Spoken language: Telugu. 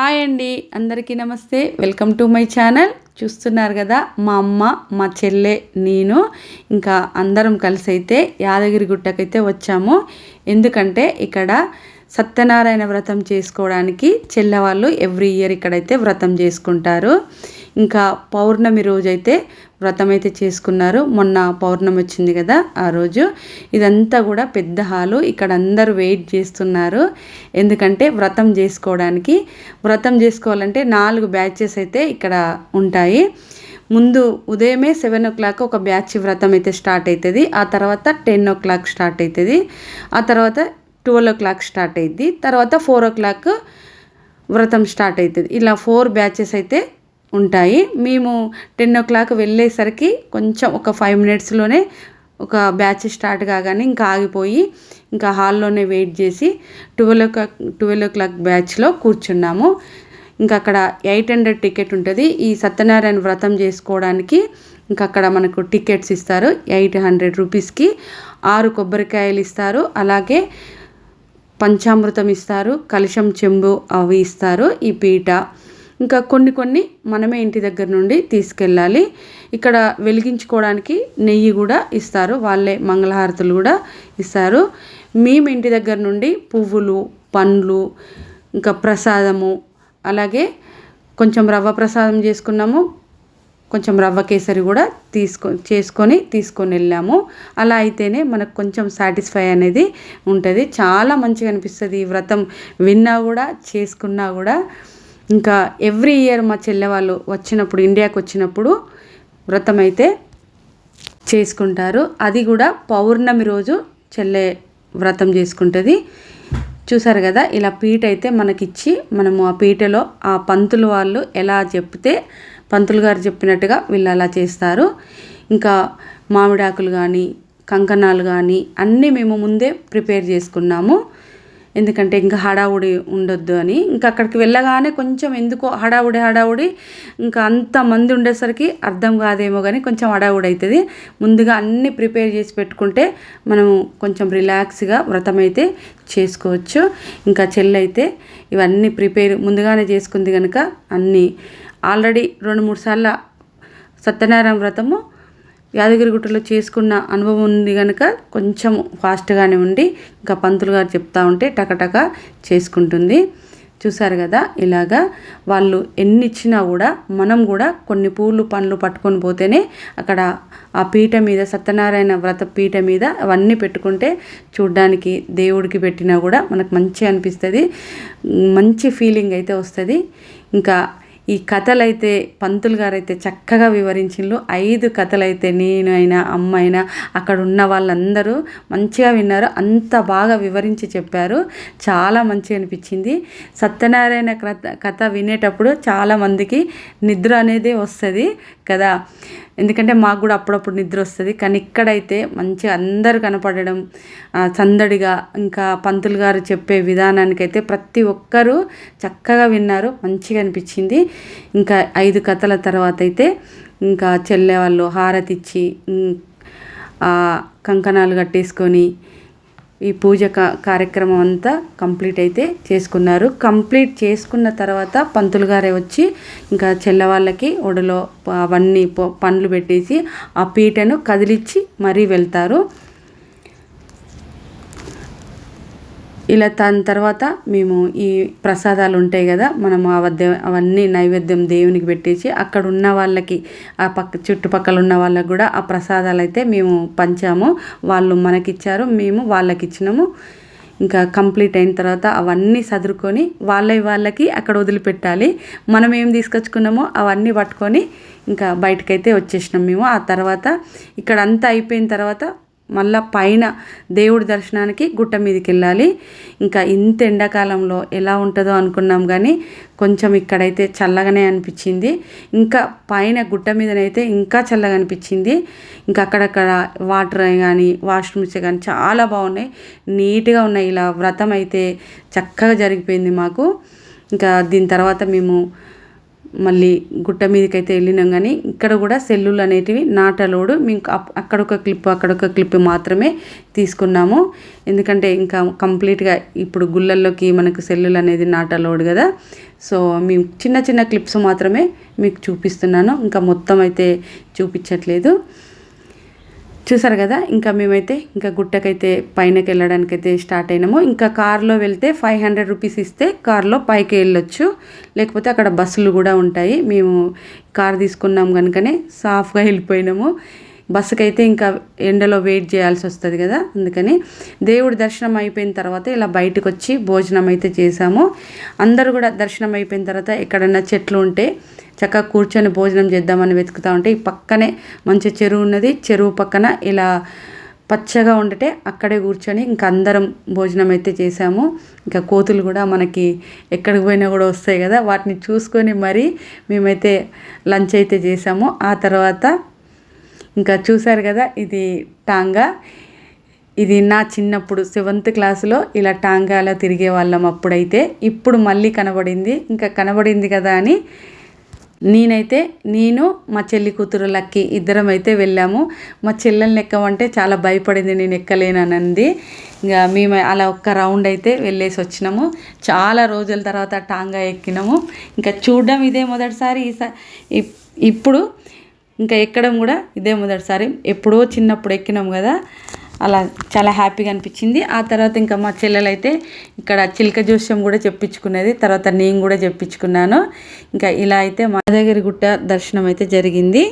హాయ్ అండి అందరికీ నమస్తే. వెల్కమ్ టు మై ఛానల్ చూస్తున్నారు కదా మా అమ్మ మా చెల్లె నేను. ఇంకా అందరం కలిసి అయితే యాదగిరి గుట్టకైతే వచ్చాము. ఎందుకంటే ఇక్కడ సత్యనారాయణ వ్రతం చేసుకోవడానికి చెల్లెవాళ్ళు ఎవ్రీ ఇయర్ ఇక్కడైతే వ్రతం చేసుకుంటారు. ఇంకా పౌర్ణమి రోజైతే వ్రతం అయితే చేసుకున్నారు. మొన్న పౌర్ణమి వచ్చింది కదా ఆ రోజు. ఇదంతా కూడా పెద్ద హాలు. ఇక్కడ అందరూ వెయిట్ చేస్తున్నారు. ఎందుకంటే వ్రతం చేసుకోవడానికి. వ్రతం చేసుకోవాలంటే నాలుగు బ్యాచెస్ అయితే ఇక్కడ ఉంటాయి. ముందు ఉదయమే సెవెన్ ఓ క్లాక్ ఒక బ్యాచ్ వ్రతం అయితే స్టార్ట్ అవుతుంది ఆ తర్వాత టెన్ ఓ క్లాక్ స్టార్ట్ అవుతుంది ఆ తర్వాత ట్వెల్వ్ ఓ క్లాక్ స్టార్ట్ అవుతుంది తర్వాత ఫోర్ ఓ క్లాక్ వ్రతం స్టార్ట్ అవుతుంది ఇలా ఫోర్ బ్యాచెస్ అయితే ఉంటాయి. మేము టెన్ ఓ క్లాక్ వెళ్ళేసరికి కొంచెం ఒక ఫైవ్ మినిట్స్లోనే ఒక బ్యాచ్ స్టార్ట్ కాగానే ఇంకా ఆగిపోయి ఇంకా హాల్లోనే వెయిట్ చేసి twelve o'clock twelve o'clock బ్యాచ్లో కూర్చున్నాము. ఇంకా అక్కడ ఎయిట్ హండ్రెడ్ టికెట్ ఉంటుంది. ఈ సత్యనారాయణ వ్రతం చేసుకోవడానికి ఇంకా అక్కడ మనకు టికెట్స్ ఇస్తారు ఎయిట్ హండ్రెడ్ రూపీస్కి ఆరు కొబ్బరికాయలు ఇస్తారు. అలాగే పంచామృతం ఇస్తారు. కలశం చెంబు అవి ఇస్తారు. ఈ పీట ఇంకా కొన్ని కొన్ని మనమే ఇంటి దగ్గర నుండి తీసుకెళ్ళాలి. ఇక్కడ వెలిగించుకోవడానికి నెయ్యి కూడా ఇస్తారు. వాళ్ళే మంగళహారతులు కూడా ఇస్తారు. మేము ఇంటి దగ్గర నుండి పువ్వులు పండ్లు ఇంకా ప్రసాదము అలాగే కొంచెం రవ్వ ప్రసాదం చేసుకున్నాము. కొంచెం రవ్వ కేసరి కూడా తీసుకో చేసుకొని తీసుకొని వెళ్ళాము. అలా అయితేనే మనకు కొంచెం సాటిస్ఫై అనేది ఉంటుంది. చాలా మంచిగా అనిపిస్తుంది ఈ వ్రతం. విన్నా కూడా చేసుకున్నా కూడా. ఇంకా ఎవ్రీ ఇయర్ మా చెల్లె వాళ్ళు వచ్చినప్పుడు ఇండియాకి వచ్చినప్పుడు వ్రతం అయితే చేసుకుంటారు. అది కూడా పౌర్ణమి రోజు చెల్లె వ్రతం చేసుకుంటుంది. చూసారు కదా ఇలా పీట అయితే మనకిచ్చి మనము ఆ పీటలో ఆ పంతులు వాళ్ళు ఎలా చెప్తే పంతులు గారు చెప్పినట్టుగా వీళ్ళు అలా చేస్తారు. ఇంకా మామిడాకులు కానీ కంకణాలు కానీ అన్నీ మేము ముందే ప్రిపేర్ చేసుకున్నాము. ఎందుకంటే ఇంకా హడావుడి ఉండొద్దు అని. ఇంకా అక్కడికి వెళ్ళగానే కొంచెం ఎందుకో హడావుడి హడావుడి ఇంకా అంత మంది ఉండేసరికి అర్థం కాదేమో కానీ కొంచెం హడావుడి అవుతుంది ముందుగా అన్నీ ప్రిపేర్ చేసి పెట్టుకుంటే మనము కొంచెం రిలాక్స్గా వ్రతం అయితే చేసుకోవచ్చు. ఇంకా చెల్లైతే ఇవన్నీ ప్రిపేర్ ముందుగానే చేసుకుంది కనుక అన్నీ ఆల్రెడీ రెండు మూడు సార్లు సత్యనారాయణ వ్రతము యాదగిరిగుట్టలో చేసుకున్న అనుభవం ఉంది కనుక కొంచెం ఫాస్ట్గానే ఉండి ఇంకా పంతులు గారు చెప్తా ఉంటే టకటక చేసుకుంటుంది. చూసారు కదా? ఇలాగా వాళ్ళు ఎన్ని ఇచ్చినా కూడా మనం కూడా కొన్ని పూలు పండ్లు పట్టుకొని పోతేనే అక్కడ ఆ పీట మీద సత్యనారాయణ వ్రత పీట మీద అవన్నీ పెట్టుకుంటే చూడ్డానికి దేవుడికి పెట్టినా కూడా మనకు మంచిగా అనిపిస్తుంది. మంచి ఫీలింగ్ అయితే వస్తుంది. ఇంకా ఈ కథలైతే పంతులు గారు అయితే చక్కగా వివరించిండ్రు. ఐదు కథలైతే నేను అయినా అమ్మ అయినా అక్కడ ఉన్న వాళ్ళందరూ మంచిగా విన్నారు. అంత బాగా వివరించి చెప్పారు. చాలా మంచిగా అనిపించింది. సత్యనారాయణ కథ కథ వినేటప్పుడు చాలామందికి నిద్ర అనేది వస్తుంది కదా. ఎందుకంటే మాకు కూడా అప్పుడప్పుడు నిద్ర వస్తుంది. కానీ ఇక్కడైతే మంచిగా అందరు కనపడడం సందడిగా ఇంకా పంతులు గారు చెప్పే విధానానికైతే ప్రతి ఒక్కరూ చక్కగా విన్నారు. మంచిగా అనిపించింది. ఇంకా ఐదు కథల తర్వాత అయితే ఇంకా చెల్లె వాళ్ళు హారతి ఇచ్చి కంకణాలు కట్టేసుకొని ఈ పూజ కార్యక్రమం అంతా కంప్లీట్ అయితే చేసుకున్నారు. కంప్లీట్ చేసుకున్న తర్వాత పంతులు గారే వచ్చి ఇంకా చెల్లవాళ్ళకి ఒడలో అవన్నీ పండ్లు పెట్టేసి ఆ పీటను కదిలిచ్చి మరీ వెళ్తారు. ఇలా దాని తర్వాత మేము ఈ ప్రసాదాలు ఉంటాయి కదా మనం అవద్ద అవన్నీ నైవేద్యం దేవునికి పెట్టేసి అక్కడ ఉన్న వాళ్ళకి ఆ పక్క చుట్టుపక్కల ఉన్న వాళ్ళకి కూడా ఆ ప్రసాదాలు అయితే మేము పంచాము. వాళ్ళు మనకిచ్చారు మేము వాళ్ళకి ఇచ్చినాము ఇంకా కంప్లీట్ అయిన తర్వాత అవన్నీ సదురుకొని వాళ్ళ వాళ్ళకి అక్కడ వదిలిపెట్టాలి. మనం ఏం తీసుకొచ్చుకున్నామో అవన్నీ పట్టుకొని ఇంకా బయటకైతే వచ్చేసినాం మేము. ఆ తర్వాత ఇక్కడ అంతా అయిపోయిన తర్వాత మళ్ళా పైన దేవుడి దర్శనానికి గుట్ట మీదకి వెళ్ళాలి ఇంకా ఇంత ఎండాకాలంలో ఎలా ఉంటుందో అనుకున్నాం కానీ కొంచెం ఇక్కడైతే చల్లగానే అనిపించింది. ఇంకా పైన గుట్ట మీదనైతే ఇంకా చల్లగా అనిపించింది. ఇంకా అక్కడక్కడ వాటర్ కానీ వాష్రూమ్స్ కానీ చాలా బాగున్నాయి. నీట్గా ఉన్నాయి. ఇలా వ్రతం అయితే చక్కగా జరిగిపోయింది మాకు. ఇంకా దీని తర్వాత మేము మళ్ళీ గుట్ట మీదకి అయితే వెళ్ళినాం కానీ ఇక్కడ కూడా సెల్లులు అనేటివి నాటలోడు మేము అప్- అక్కడొక క్లిప్ అక్కడొక క్లిప్ మాత్రమే తీసుకున్నాము. ఎందుకంటే ఇంకా కంప్లీట్గా ఇప్పుడు గుళ్ళల్లోకి మనకు సెల్లులు అనేది నాటలోడు కదా. సో మేము చిన్న చిన్న క్లిప్స్ మాత్రమే మీకు చూపిస్తున్నాను. ఇంకా మొత్తం అయితే చూపించట్లేదు. చూసారు కదా? ఇంకా మేమైతే ఇంకా గుట్టకైతే పైనకి వెళ్ళడానికి అయితే స్టార్ట్ అయినాము. ఇంకా కార్లో వెళ్తే ఫైవ్ హండ్రెడ్ రూపీస్ ఇస్తే కార్లో పైకి వెళ్ళొచ్చు. లేకపోతే అక్కడ బస్సులు కూడా ఉంటాయి. మేము కార్ తీసుకున్నాం కనుకనే సాఫ్గా వెళ్ళిపోయినాము. బస్సుకి అయితే ఇంకా ఎండలో వెయిట్ చేయాల్సి వస్తుంది కదా అందుకని దేవుడి దర్శనం అయిపోయిన తర్వాత ఇలా బయటకు వచ్చి భోజనం అయితే చేసాము అందరూ కూడా దర్శనం అయిపోయిన తర్వాత ఎక్కడన్నా చెట్లు ఉంటే చక్కగా కూర్చొని భోజనం చేద్దామని వెతుకుతూ ఉంటే ఈ పక్కనే మంచి చెరువు ఉన్నది. చెరువు పక్కన ఇలా పచ్చగా ఉండటే అక్కడే కూర్చొని ఇంకా అందరం భోజనం అయితే చేసాము ఇంకా కోతులు కూడా మనకి ఎక్కడికి పోయినా కూడా వస్తాయి కదా వాటిని చూసుకొని మరీ మేమైతే లంచ్ అయితే చేసాము ఆ తర్వాత ఇంకా చూసారు కదా ఇది టాంగా. ఇది నా చిన్నప్పుడు సెవెంత్ క్లాసులో ఇలా టాంగాలో తిరిగే వాళ్ళం అప్పుడైతే. ఇప్పుడు మళ్ళీ కనబడింది. ఇంకా కనబడింది కదా అని నేనైతే నేను మా చెల్లి కూతురు లక్కి ఇద్దరం అయితే వెళ్ళాము. మా చెల్లెల్ని ఎక్కమంటే చాలా భయపడింది నేను ఎక్కలేననంది. ఇంకా మేము అలా ఒక్క రౌండ్ అయితే వెళ్ళేసి వచ్చినాము. చాలా రోజుల తర్వాత టాంగా ఎక్కినాము. ఇంకా చూడడం ఇదే మొదటిసారి ఈసారి ఇప్పుడు ఇంకా ఎక్కడం కూడా ఇదే మొదటిసారి. ఎప్పుడో చిన్నప్పుడు ఎక్కినాం కదా అలా చాలా హ్యాపీగా అనిపించింది. ఆ తర్వాత ఇంకా మా చెల్లెలైతే ఇక్కడ చిలక జోస్యం కూడా చెప్పించుకున్నది. తర్వాత నేను కూడా చెప్పించుకున్నాను. ఇంకా ఇలా అయితే మా దగ్గర గుట్ట దర్శనం అయితే జరిగింది.